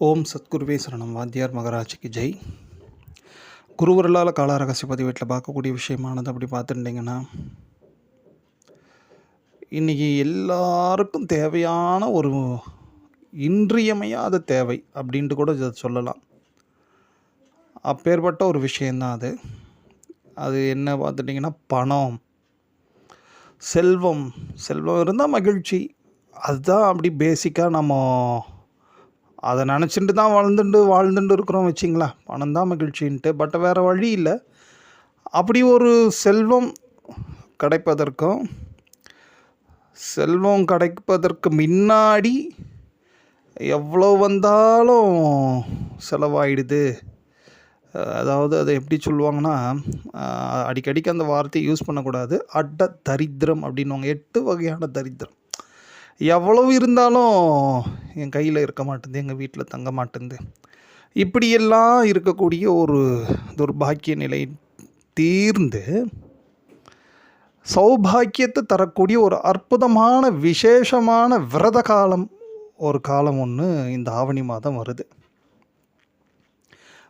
ஓம் சத்குருவே சரணம். வாத்தியார் மகராஜிக்கு ஜெய். குருவருளால் கால ரகசிய பதிவேட்டில் பார்க்கக்கூடிய விஷயமானது அப்படி பார்த்துட்டிங்கன்னா இன்றைக்கி எல்லாருக்கும் தேவையான ஒரு இன்றியமையாத தேவை அப்படின்ட்டு கூட இதை சொல்லலாம். அப்பேற்பட்ட ஒரு விஷயந்தான் அது. அது என்ன பார்த்துட்டிங்கன்னா பணம் செல்வம். செல்வம் இருந்தால் மகிழ்ச்சி. அதுதான் அப்படி பேசிக்காக நம்ம அதை நினச்சிட்டு தான் வாழ்ந்துட்டு வாழ்ந்துட்டு இருக்கிறோம் வச்சிங்களா? பணம் தான் மகிழ்ச்சின்ட்டு. பட் வேறு வழி இல்லை. அப்படி ஒரு செல்வம் கிடைப்பதற்கும் செல்வம் கிடைப்பதற்கு முன்னாடி எவ்வளோ வந்தாலும் செலவாயிடுது. அதாவது அதை எப்படி சொல்லுவாங்கன்னா அடிக்கடிக்கு அந்த வார்த்தையை யூஸ் பண்ணக்கூடாது. அட்ட தரித்திரம் அப்படின்னுவாங்க. எட்டு வகையான தரித்திரம். எவ்வளவு இருந்தாலும் என் கையில் இருக்க மாட்டேங்குது எங்கள் வீட்டில் தங்க மாட்டேங்குது இப்படியெல்லாம் இருக்கக்கூடிய ஒரு துர்பாக்கிய நிலை தீர்ந்து சௌபாக்கியத்தை தரக்கூடிய ஒரு அற்புதமான விசேஷமான விரத காலம் ஒரு காலம் ஒன்று இந்த ஆவணி மாதம் வருது.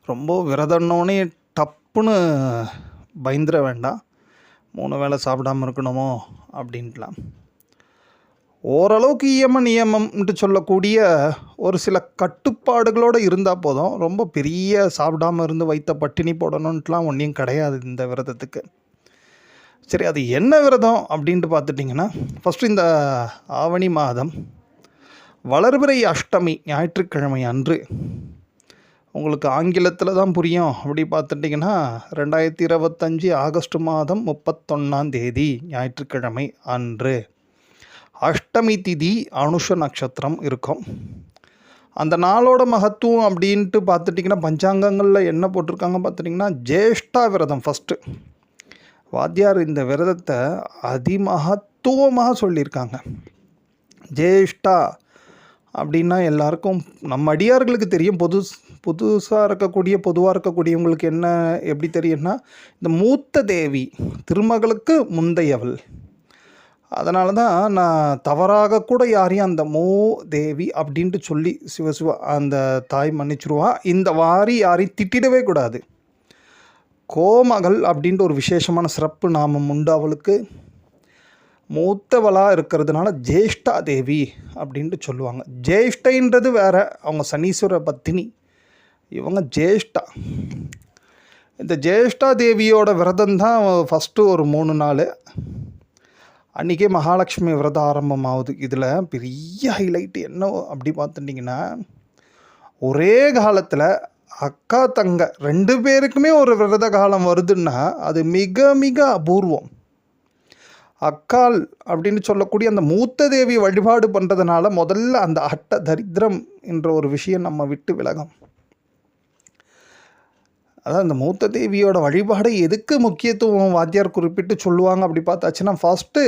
ரொம்ப விரதன்னோடனே டப்புன்னு பயந்துட வேண்டாம். மூணு வேளை சாப்பிடாம இருக்கணுமோ அப்படின்ட்டுலாம். ஓரளவுக்கு இயம நியமம்ன்ட்டு சொல்லக்கூடிய ஒரு சில கட்டுப்பாடுகளோடு இருந்தால் போதும். ரொம்ப பெரிய சாப்பிடாம இருந்து வைத்த பட்டினி போடணுன்ட்டுலாம் ஒன்றையும் கிடையாது இந்த விரதத்துக்கு. சரி அது என்ன விரதம் அப்படின்ட்டு பார்த்துட்டிங்கன்னா ஃபஸ்ட்டு இந்த ஆவணி மாதம் வளர்பிறை அஷ்டமி ஞாயிற்றுக்கிழமை அன்று. உங்களுக்கு ஆங்கிலத்தில் தான் புரியும். அப்படி பார்த்துட்டிங்கன்னா ரெண்டாயிரத்தி இருபத்தஞ்சி ஆகஸ்ட் மாதம் முப்பத்தொன்னாம் தேதி ஞாயிற்றுக்கிழமை அன்று. அஷ்டமி திதி அனுஷ நட்சத்திரம் இருக்கும். அந்த நாளோட மகத்துவம் அப்படின்ட்டு பார்த்துட்டிங்கன்னா பஞ்சாங்கங்களில் என்ன போட்டிருக்காங்க பார்த்துட்டிங்கன்னா ஜேஷ்டா விரதம் ஃபஸ்ட்டு வாத்தியார் இந்த விரதத்தை அதிமகத்துவமாக சொல்லியிருக்காங்க. ஜேஷ்டா அப்படின்னா எல்லாருக்கும் நம்ம அடியார்களுக்கு தெரியும் பொது புதுசாக இருக்கக்கூடிய பொதுவாக இருக்கக்கூடியவங்களுக்கு என்ன எப்படி தெரியும்னா இந்த மூத்த தேவி திருமகளுக்கு முந்தையவள். அதனால தான் நான் தவறாக கூட யாரையும் அந்த மோ தேவி அப்படின்ட்டு சொல்லி சிவசிவ அந்த தாய் மன்னிச்சிருவா. இந்த வாரி யாரையும் திட்டிடவே கூடாது. கோமகள் அப்படின்ட்டு ஒரு விசேஷமான சிறப்பு நாமம் உண்டு அவளுக்கு. மூத்தவளாக இருக்கிறதுனால ஜேஷ்டா தேவி அப்படின்ட்டு சொல்லுவாங்க. ஜேஷ்டைன்றது வேறு அவங்க சனீஸ்வர பத்தினி. இவங்க ஜேஷ்டா. இந்த ஜேஷ்டா தேவியோட விரதம் தான் ஃபஸ்ட்டு ஒரு மூணு நாள். அன்றைக்கே மகாலட்சுமி விரதம் ஆரம்பமாகுது. இதில் பெரிய ஹைலைட் என்ன அப்படி பார்த்துட்டிங்கன்னா ஒரே காலத்தில் அக்கா தங்க ரெண்டு பேருக்குமே ஒரு விரத காலம் வருதுன்னா அது மிக மிக அபூர்வம். அக்கால் அப்படின்னு சொல்லக்கூடிய அந்த மூத்த தேவி வழிபாடு பண்ணுறதுனால முதல்ல அந்த அட்ட தரித்திரம் என்ற ஒரு விஷயம் நம்ம விட்டு விலகும். அதான் இந்த மூத்த தேவியோட வழிபாடு எதுக்கு முக்கியத்துவம் வாத்தியார் குறிப்பிட்டு சொல்லுவாங்க அப்படி பார்த்தாச்சுன்னா ஃபஸ்ட்டு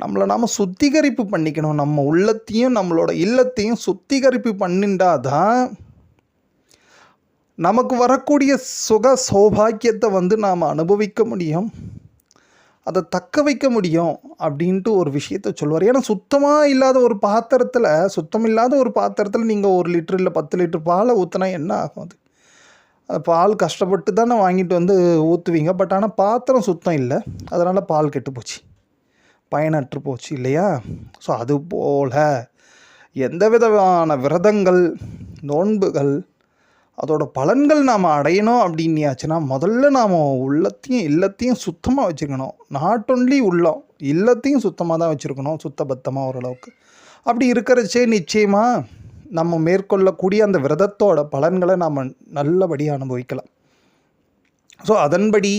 நம்மளை நாம் சுத்திகரிப்பு பண்ணிக்கணும். நம்ம உள்ளத்தையும் நம்மளோட இல்லத்தையும் சுத்திகரிப்பு பண்ணிண்டா தான் நமக்கு வரக்கூடிய சுக சௌபாக்கியத்தை வந்து நாம் அனுபவிக்க முடியும். அதை தக்க வைக்க முடியும் அப்படின்ட்டு ஒரு விஷயத்த சொல்லுவார். ஏன்னா சுத்தமாக இல்லாத ஒரு பாத்திரத்தில் சுத்தம் இல்லாத ஒரு பாத்திரத்தில் நீங்கள் ஒரு லிட்டர் இல்லை பத்து லிட்டர் பாலை ஊற்றினா என்ன ஆகும் அது அது? பால் கஷ்டப்பட்டு தானே வாங்கிட்டு வந்து ஊற்றுவீங்க பட் ஆனால் பாத்திரம் சுத்தம் இல்லை. அதனால் பால் கெட்டு போச்சு. பயனற்று போச்சு இல்லையா? ஸோ அது போல் எந்த விதமான விரதங்கள் நோன்புகள் அதோட பலன்கள் நாம் அடையணும் அப்படின்னியாச்சுன்னா முதல்ல நாம் உள்ளத்தையும் இல்லத்தையும் சுத்தமாக வச்சுக்கணும். நாட் ஒன்லி உள்ளம் இல்லத்தையும் சுத்தமாக தான் வச்சுருக்கணும் சுத்தபத்தமாக ஓரளவுக்கு. அப்படி இருக்கிறச்சே நிச்சயமாக நம்ம மேற்கொள்ளக்கூடிய அந்த விரதத்தோட பலன்களை நாம் நல்லபடியாக அனுபவிக்கலாம். ஸோ அதன்படி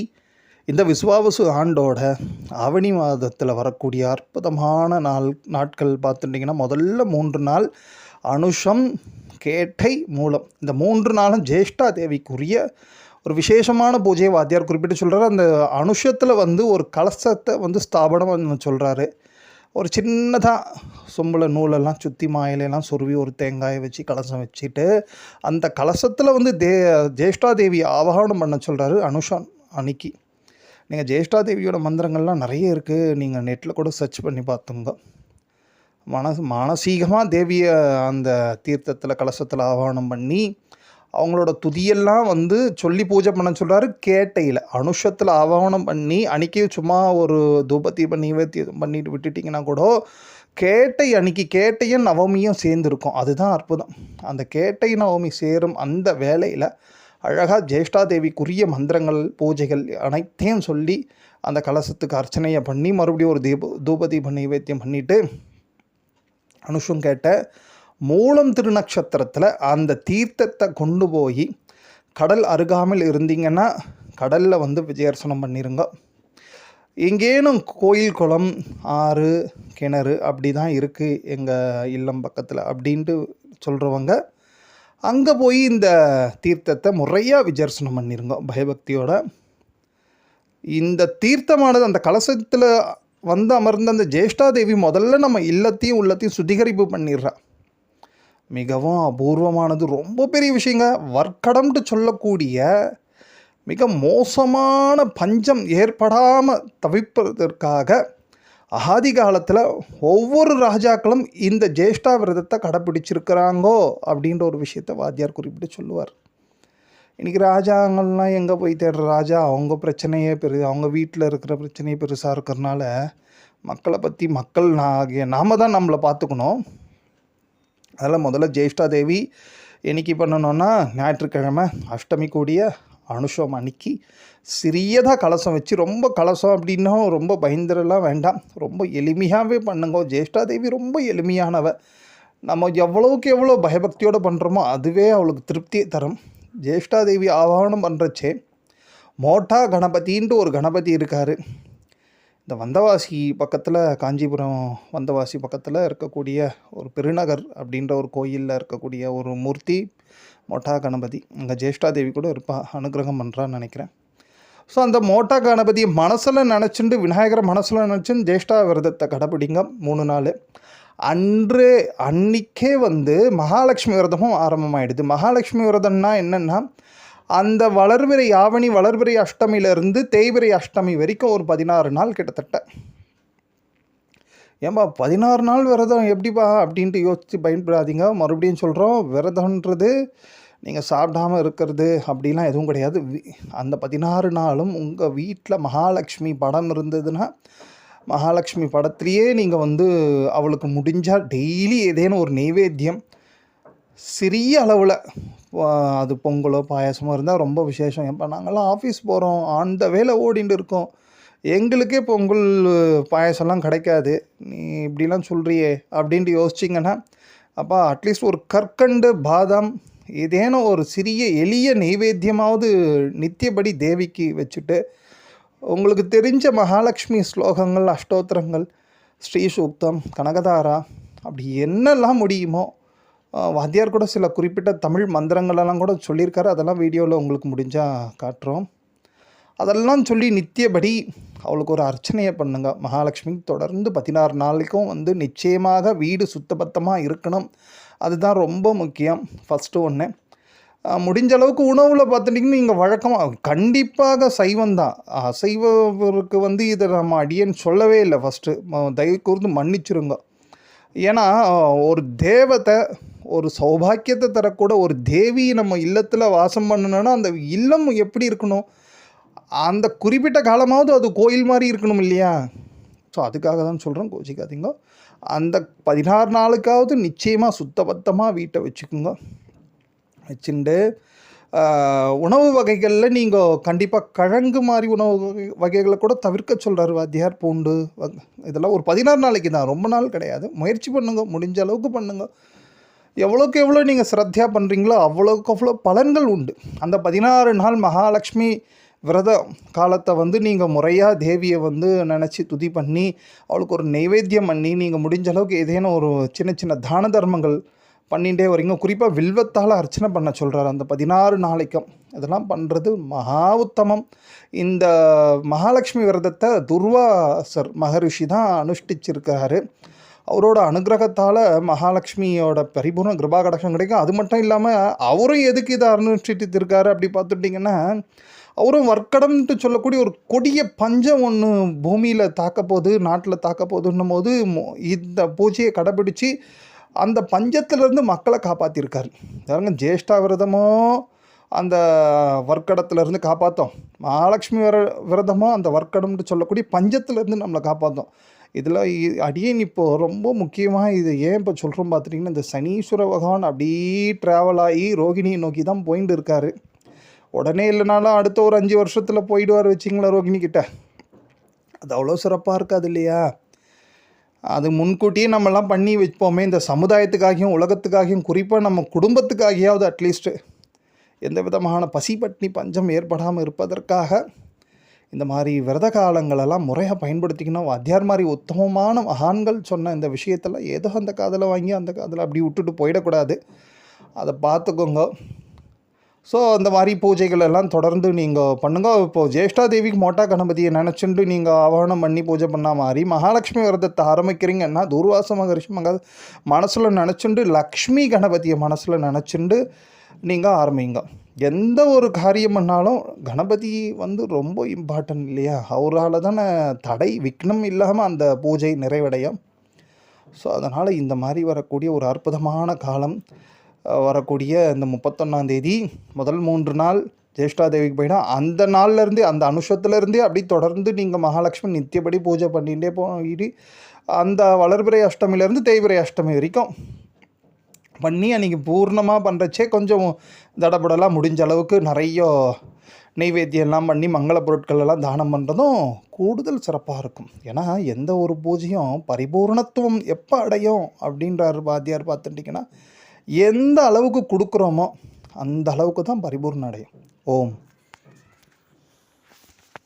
இந்த விஸ்வாவசு ஆண்டோட ஆவணி மாதத்தில் வரக்கூடிய அற்புதமான நாள் நாட்கள் பார்த்துட்டிங்கன்னா முதல்ல மூன்று நாள் அனுஷம் கேட்டை மூலம். இந்த மூன்று நாளும் ஜேஷ்டா தேவிக்குரிய ஒரு விசேஷமான பூஜையை வாத்தியார் குறிப்பிட்டு சொல்கிறார் அந்த அனுஷத்தில் வந்து ஒரு கலசத்தை வந்து ஸ்தாபனம் சொல்கிறாரு ஒரு சின்னதாக சொம்பில் நூலெல்லாம் சுற்றி மாயிலெல்லாம் சொருவி ஒரு தேங்காயை வச்சு கலசம் வச்சுட்டு அந்த கலசத்தில் வந்து தே ஜேஷ்டா தேவி ஆவாகனம் பண்ண சொல்கிறாரு அனுஷான் அன்னைக்கு நீங்கள் ஜேஷ்டாதேவியோட மந்திரங்கள்லாம் நிறைய இருக்குது நீங்கள் நெட்டில் கூட சர்ச் பண்ணி பார்த்துங்க. மனசு மானசீகமாக தேவியை அந்த தீர்த்தத்தில் கலசத்தில் ஆவாகனம் பண்ணி அவங்களோட துதியெல்லாம் வந்து சொல்லி பூஜை பண்ண சொல்கிறாரு கேட்டையில். அனுஷத்தில் ஆவாகனம் பண்ணி அன்றைக்கி சும்மா ஒரு தூப தீப நைவேத்தியம் பண்ணிட்டு விட்டுட்டிங்கன்னா கூட கேட்டை அன்னைக்கு கேட்டையும் நவமியும் சேர்ந்துருக்கும். அதுதான் அற்புதம். அந்த கேட்டை நவமி சேரும் அந்த வேலையில் அழகாக ஜேஷ்டாதேவிக்குரிய மந்திரங்கள் பூஜைகள் அனைத்தையும் சொல்லி அந்த கலசத்துக்கு அர்ச்சனையை பண்ணி மறுபடியும் ஒரு தீப தூப தீப நைவேத்தியம் பண்ணிவிட்டு அனுஷம் கேட்ட மூலம் திருநக்ஷத்திரத்தில் அந்த தீர்த்தத்தை கொண்டு போய் கடல் அருகாமல் இருந்தீங்கன்னா கடலில் வந்து விஜயர்சனம் பண்ணிருங்க. எங்கேனும் கோயில் குளம் ஆறு கிணறு அப்படி தான் இருக்குது எங்கள் இல்லம் பக்கத்தில் அப்படின்ட்டு சொல்கிறவங்க அங்கே போய் இந்த தீர்த்தத்தை முறையாக விஜர்சனம் பண்ணிருங்க பயபக்தியோட. இந்த தீர்த்தமானது அந்த கலசத்தில் வந்து அமர்ந்த அந்த ஜேஷ்டாதேவி முதல்ல நம்ம இல்லத்தையும் உள்ளத்தையும் சுத்திகரிப்பு பண்ணிடுறா. மிகவும் அபூர்வமானது ரொம்ப பெரிய விஷயங்க. வர்க்கடம்ட்டு சொல்லக்கூடிய மிக மோசமான பஞ்சம் ஏற்படாமல் தவிப்பதற்காக ஆதி காலத்தில் ஒவ்வொரு ராஜாக்களும் இந்த ஜேஷ்டா விரதத்தை கடைப்பிடிச்சிருக்கிறாங்கோ அப்படின்ற ஒரு விஷயத்தை வாத்தியார் குறிப்பிட்டு சொல்லுவார். இன்றைக்கி ராஜாங்கள்லாம் எங்கே போய் தேடுற ராஜா? அவங்க பிரச்சனையே பெரு அவங்க வீட்டில் இருக்கிற பிரச்சனையே பெருசாக இருக்கிறனால மக்களை பற்றி மக்கள் ஆகிய நாம தான் நம்மளை பார்த்துக்கணும். அதில் முதல்ல ஜெயிஷ்டா தேவி என்னைக்கு பண்ணணும்னா ஞாயிற்றுக்கிழமை அஷ்டமி கூடிய அனுஷம் அன்னைக்கு சிறியதாக கலசம் வச்சு ரொம்ப கலசம் அப்படின்னா ரொம்ப பயந்துரெல்லாம் வேண்டாம். ரொம்ப எளிமையாகவே பண்ணுங்க. ஜேஷ்டா தேவி ரொம்ப எளிமையானவ. நம்ம எவ்வளோவுக்கு எவ்வளோ பயபக்தியோடு பண்ணுறோமோ அதுவே அவளுக்கு திருப்தியை தரும். ஜேஷ்டா தேவி ஆவாகனம் பண்ணுறச்சே மோட்டா கணபதின்ட்டு ஒரு கணபதி இருக்கார். இந்த வந்தவாசி பக்கத்தில் காஞ்சிபுரம் வந்தவாசி பக்கத்தில் இருக்கக்கூடிய ஒரு பெருநகர் அப்படின்ற ஒரு கோயிலில் இருக்கக்கூடிய ஒரு மூர்த்தி மோட்டா கணபதி. அங்கே ஜேஷ்டா தேவி கூட இருப்பா அனுகிரகம் பண்ணுறான்னு நினைக்கிறேன். ஸோ அந்த மோட்டா கணபதியை மனசில் நினச்சிண்டு விநாயகரை மனசில் நினச்சின்னு ஜேஷ்டா விரதத்தை கடைப்பிடிங்க மூணு நாள். அன்று அன்னைக்கே வந்து மகாலட்சுமி விரதமும் ஆரம்பமாயிடுது. மகாலட்சுமி விரதம்னா என்னென்னா அந்த வளர்பிறை யாவணி வளர்பிறை அஷ்டமியிலேருந்து தேய்பிறை அஷ்டமி வரைக்கும் ஒரு பதினாறு நாள் கிட்டத்தட்ட. ஏன்பா பதினாறு நாள் விரதம் எப்படிப்பா அப்படின்ட்டு யோசித்து பயன்படாதீங்க. மறுபடியும் சொல்கிறோம் விரதன்றது நீங்கள் சாப்பிடாம இருக்கிறது அப்படிலாம் எதுவும் கிடையாது. வி- அந்த பதினாறு நாளும் உங்கள் வீட்டில் மகாலட்சுமி படம் இருந்ததுன்னா மகாலட்சுமி படத்துலேயே நீங்கள் வந்து அவளுக்கு முடிஞ்சால் டெய்லி ஏதேனும் ஒரு நெய்வேத்தியம் சிறிய அளவில் அது பொங்கலோ பாயாசமோ இருந்தால் ரொம்ப விசேஷம். இப்போ நாங்கள்லாம் ஆஃபீஸ் போகிறோம் அந்த வேலை ஓடிட்டு இருக்கோம். எங்களுக்கே பொங்கல் பாயாசம்லாம் கிடைக்காது. நீ இப்படிலாம் சொல்கிறியே அப்படின்ட்டு யோசிச்சிங்கன்னா அப்பா அட்லீஸ்ட் ஒரு கற்கண்டு பாதாம் ஏதேனும் ஒரு சிறிய எளிய நெய்வேத்தியமாவது நித்தியபடி தேவிக்கு வச்சுட்டு உங்களுக்கு தெரிஞ்ச மகாலட்சுமி ஸ்லோகங்கள் அஷ்டோத்திரங்கள் ஸ்ரீ சூக்தம் கனகதாரா அப்படி என்னெல்லாம் முடியுமோ வாத்தியார் கூட சில குறிப்பிட்ட தமிழ் மந்திரங்களெல்லாம் கூட சொல்லியிருக்காரு. அதெல்லாம் வீடியோவில் உங்களுக்கு முடிஞ்சால் காட்டுறோம். அதெல்லாம் சொல்லி நித்தியபடி அவளுக்கு ஒரு அர்ச்சனையை பண்ணுங்க. மகாலட்சுமி தொடர்ந்து பதினாறு நாளைக்கும் வந்து நிச்சயமாக வீடு சுத்தபத்தமாக இருக்கணும். அதுதான் ரொம்ப முக்கியம். ஃபஸ்ட்டு ஒன்று முடிஞ்ச அளவுக்கு உணவில் பார்த்துட்டிங்கன்னா நீங்கள் வழக்கமாக கண்டிப்பாக சைவம் தான். அசைவருக்கு வந்து இதை நம்ம அடியேன்னு சொல்லவே இல்லை. ஃபஸ்ட்டு தயவு கூர்ந்து மன்னிச்சிருங்க. ஏன்னா ஒரு தேவதை ஒரு சௌபாக்கியத்தை தரக்கூட ஒரு தேவி நம்ம இல்லத்தில் வாசம் பண்ணணும்னா அந்த இல்லம் எப்படி இருக்கணும்? அந்த குறிப்பிட்ட காலமாவது அது கோயில் மாதிரி இருக்கணும் இல்லையா? ஸோ அதுக்காக தான் சொல்கிறோம் கோச்சிக்காதீங்க. அந்த பதினாறு நாளுக்காவது நிச்சயமாக சுத்தபத்தமாக வீட்டை வச்சுக்கோங்க. வச்சுட்டு உணவு வகைகளில் நீங்கள் கண்டிப்பாக கிழங்கு மாதிரி உணவு வகைகளை கூட தவிர்க்க சொல்கிறார் வாத்தியார் பூண்டு இதெல்லாம் ஒரு பதினாறு நாளைக்கு தான் ரொம்ப நாள் கிடையாது. முயற்சி பண்ணுங்க முடிஞ்ச அளவுக்கு பண்ணுங்க. எவ்வளோக்கு எவ்வளோ நீங்கள் ஸ்ரத்தையாக பண்ணுறீங்களோ அவ்வளோக்கு அவ்வளோ பலன்கள் உண்டு. அந்த பதினாறு நாள் மகாலட்சுமி விரத காலத்தை வந்து நீங்கள் முறையாக தேவியை வந்து நினச்சி துதி பண்ணி அவளுக்கு ஒரு நைவேத்தியம் பண்ணி நீங்கள் முடிஞ்ச அளவுக்கு ஏதேனும் ஒரு சின்ன சின்ன தான தர்மங்கள் பண்ணிகிட்டே வரீங்க. குறிப்பாக வில்வத்தால் அர்ச்சனை பண்ண சொல்கிறார் அந்த பதினாறு நாளைக்கும் இதெல்லாம் பண்ணுறது மகா உத்தமம். இந்த மகாலட்சுமி விரதத்தை துர்வாசர் மகரிஷி தான் அனுஷ்டிச்சிருக்காரு. அவரோட அனுகிரகத்தால் மகாலட்சுமியோட பரிபூர்ண கிருபா கடாட்சம் கிடைக்கும். அது மட்டும் இல்லாமல் அவரும் எதுக்கு இதை அனுஷ்டித்து இருக்காரு அப்படி பார்த்துட்டிங்கன்னா அவரும் வர்க்கடம்ன்ட்டு சொல்லக்கூடிய ஒரு கொடிய பஞ்சம் ஒன்று பூமியில் தாக்க போகுது நாட்டில் தாக்க போகுதுன்னும் போது மோ இந்த பூஜையை கடைபிடிச்சு அந்த பஞ்சத்திலேருந்து மக்களை காப்பாற்றியிருக்காரு யாருங்க? ஜேஷ்டா விரதமோ அந்த வர்க்கடத்துலேருந்து காப்பாற்றோம் மகாலட்சுமி விர விரதமோ அந்த வர்க்கடம்னு சொல்லக்கூடிய பஞ்சத்திலேருந்து நம்மளை காப்பாற்றோம் இதில் அடியேன் இப்போ ரொம்ப முக்கியமாக இது ஏன் இப்போ சொல்கிறோம் பார்த்துட்டிங்கன்னா இந்த சனீஸ்வர பகவான் அப்படியே ட்ராவல் ஆகி ரோகிணியை நோக்கி தான் போயிட்டு இருக்காரு. உடனே இல்லைனாலும் அடுத்த ஒரு அஞ்சு வருஷத்தில் போயிடுவார் வச்சிங்களா ரோகிணி கிட்ட. அது அவ்வளோ சிறப்பாக இருக்காது இல்லையா? அது முன்கூட்டியே நம்மலாம் பண்ணி வைப்போமே இந்த சமுதாயத்துக்காகியும் உலகத்துக்காகியும் குறிப்பாக நம்ம குடும்பத்துக்காகியாவது அட்லீஸ்ட்டு எந்த விதமான பசி பட்டினி பஞ்சம் ஏற்படாமல் இருப்பதற்காக இந்த மாதிரி விரத காலங்களெல்லாம் முறையாக பயன்படுத்திக்கணும் அத்தியார் மாதிரி உத்தமமான மகான்கள் சொன்ன இந்த விஷயத்தில் ஏதோ அந்த காதில் வாங்கி அந்த காதில் அப்படி விட்டுட்டு போயிடக்கூடாது. அதை பார்த்துக்கோங்க. ஸோ அந்த மாதிரி பூஜைகள் எல்லாம் தொடர்ந்து நீங்கள் பண்ணுங்க. இப்போது ஜேஷ்டா தேவிக்கு மோட்டா கணபதியை நினச்சிண்டு நீங்கள் ஆவாகனம் பண்ணி பூஜை பண்ண மாதிரி மகாலட்சுமி விரதத்தை ஆரம்பிக்கிறீங்கன்னா தூர்வாச மகரிஷி மக மனசில் நினச்சிண்டு லக்ஷ்மி கணபதியை மனசில் நினச்சிண்டு நீங்கள் ஆரம்பிங்க. எந்த ஒரு காரியம் பண்ணாலும் கணபதி வந்து ரொம்ப இம்பார்ட்டன்ட் இல்லையா? அவரால் தானே தடை விக்னம் இல்லாமல் அந்த பூஜை நிறைவடையும். ஸோ அதனால் இந்த மாதிரி வரக்கூடிய ஒரு அற்புதமான காலம் வரக்கூடிய இந்த முப்பத்தொன்னாந்தேதி முதல் மூன்று நாள் ஜேஷ்டாதேவிக்கு போயிடும் அந்த நாள்லேருந்தே அந்த அனுஷத்துலேருந்தே அப்படி தொடர்ந்து நீங்கள் மகாலட்சுமி நித்தியப்படி பூஜை பண்ணிகிட்டே போயிட்டு அந்த வளர்பிறை அஷ்டமிலேருந்து தேய்பிறை அஷ்டமி வரைக்கும் பண்ணி அன்றைக்கி பூர்ணமாக பண்ணுறச்சே கொஞ்சம் தடபடலாம் முடிஞ்ச அளவுக்கு நிறைய நெய்வேத்தியம்லாம் பண்ணி மங்கள பொருட்கள் எல்லாம் தானம் பண்ணுறதும் கூடுதல் சிறப்பாக இருக்கும். ஏன்னா எந்த ஒரு பூஜையும் பரிபூர்ணத்துவம் எப்போ அடையும் அப்படின்றார் வாத்தியார் பார்த்துட்டிங்கன்னா எந்த அளவுக்கு கொடுக்குறோமோ அந்த அளவுக்கு தான் பரிபூர்ணம் அடையும். ஓம்.